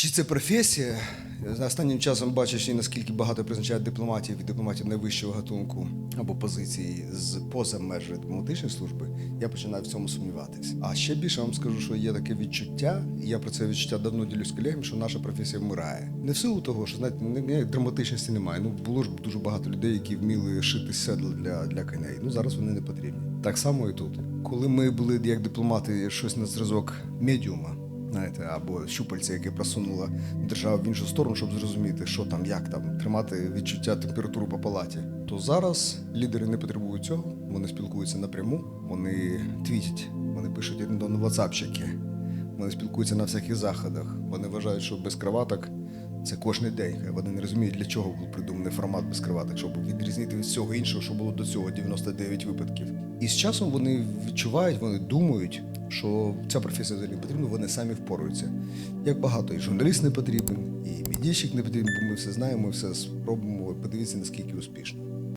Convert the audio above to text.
Чи це професія? За останнім часом бачиш, наскільки багато призначають дипломатів і дипломатів найвищого гатунку або позиції з поза межі дипломатичної служби, я починаю в цьому сумніватись. А ще більше вам скажу, що є таке відчуття, і я про це відчуття давно ділюсь з колегами, що наша професія вмирає. Не в силу того, що знаєте, ніякої драматичності немає. Ну було ж дуже багато людей, які вміли шити седла для, для коней. Ну зараз вони не потрібні. Так само і тут. Коли ми були як дипломати щось на зразок медіума, знаєте, або щупальця, яке просунула держава в іншу сторону, щоб зрозуміти, що там, як там, тримати відчуття температури по палаті. То зараз лідери не потребують цього, вони спілкуються напряму, вони твітять, вони пишуть один до одного ватсапчики, вони спілкуються на всяких заходах. Вони вважають, що без кроваток це кожний день. Вони не розуміють, для чого був придуманий формат без кроваток, щоб відрізнити від всього іншого, що було до цього 99 випадків. І з часом вони відчувають, вони думають, що ця професія взагалі потрібна, вони самі впораються. Як багато, і журналіст не потрібен, і медійщик не потрібен, бо ми все знаємо, ми все спробуємо. Подивіться, наскільки успішно.